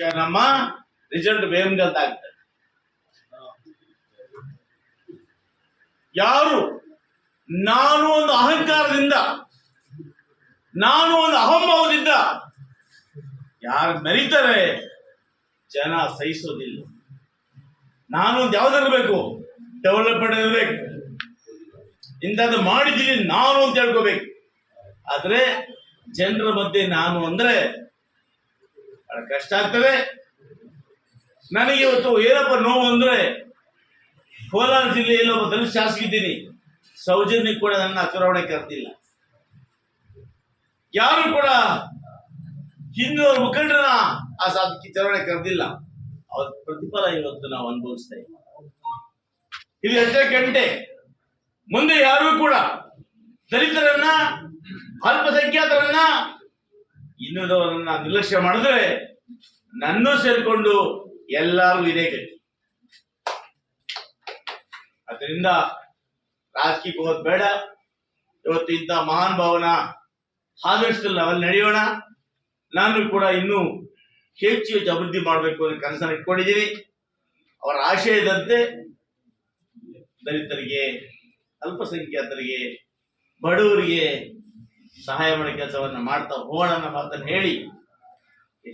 ನಮ್ಮ ರಿಸಲ್ಟ್ ಆಗ್ತದೆ ಯಾರು? ನಾನು ಒಂದು ಅಹಂಕಾರದಿಂದ, ನಾನು ಒಂದು ಅಹಂಭಾವದಿಂದ ಯಾರು ನರಿತಾರೆ ಜನ ಸಹಿಸೋದಿಲ್ಲ. ನಾನು ಒಂದು ಯಾವ್ದಿರ್ಬೇಕು ಡೆವಲಪ್ಮೆಂಟ್ ಇರಬೇಕು ಇಂಥದ್ದು ಮಾಡಿದ್ದೀನಿ ನಾನು ಅಂತ ಹೇಳ್ಕೋಬೇಕು. ಆದ್ರೆ, ಜನರ ಮಧ್ಯೆ ನಾನು ಅಂದ್ರೆ ಕಷ್ಟ ಆಗ್ತದೆ. ನನಗೆ ಇವತ್ತು ಏನಪ್ಪ ನೋವು ಅಂದ್ರೆ ಕೋಲಾರ ಜಿಲ್ಲೆಯಲ್ಲಿ ಒಬ್ಬ ದಲಿತ ಶಾಸಕ ಇದ್ದೀನಿ ಸೌಜನ್ಯ ಕೂಡ ನನ್ನ ಚುನಾವಣೆ ಕರೆದಿಲ್ಲ. ಯಾರು ಕೂಡ ಹಿಂದೂ ಮುಖಂಡರ ಆ ಸಾಧಕಿ ಚುನಾವಣೆ ಕರೆದಿಲ್ಲ. ಅವರ ಪ್ರತಿಫಲ ಇವತ್ತು ನಾವು ಅನುಭವಿಸ್ತಾ ಇದ್ದೀವಿ. ಇದು ಎಷ್ಟೇ ಗಂಟೆ. ಮುಂದೆ ಯಾರು ಕೂಡ ದಲಿತರನ್ನ, ಅಲ್ಪಸಂಖ್ಯಾತರನ್ನ, ಇನ್ನುಳಿದವರನ್ನ ನಿರ್ಲಕ್ಷ್ಯ ಮಾಡಿದ್ರೆ ನನ್ನೂ ಸೇರಿಕೊಂಡು ಎಲ್ಲರೂ ಇದೇ ಗತಿ. ಅದರಿಂದ ರಾಜಕೀಯಕ್ಕೆ ಹೋಗೋದು ಬೇಡ. ಇವತ್ತು ಇಂಥ ಮಹಾನ್ ಭಾವನ ಆದರ್ಶದಲ್ಲಿ ನಾವೆಲ್ಲ ನಡೆಯೋಣ. ನಾನು ಕೂಡ ಇನ್ನೂ ಹೆಚ್ಚು ಹೆಚ್ಚು ಅಭಿವೃದ್ಧಿ ಮಾಡಬೇಕು ಅನ್ನೋ ಕನಸನ್ನು ಇಟ್ಕೊಂಡಿದ್ದೀನಿ. ಅವರ ಆಶಯದಂತೆ ದಲಿತರಿಗೆ, ಅಲ್ಪಸಂಖ್ಯಾತರಿಗೆ, ಬಡವರಿಗೆ ಸಹಾಯ ಮಾಡೋ ಕೆಲಸವನ್ನು ಮಾಡ್ತಾ ಹೋಗೋಣ ಮಾತನ್ನು ಹೇಳಿ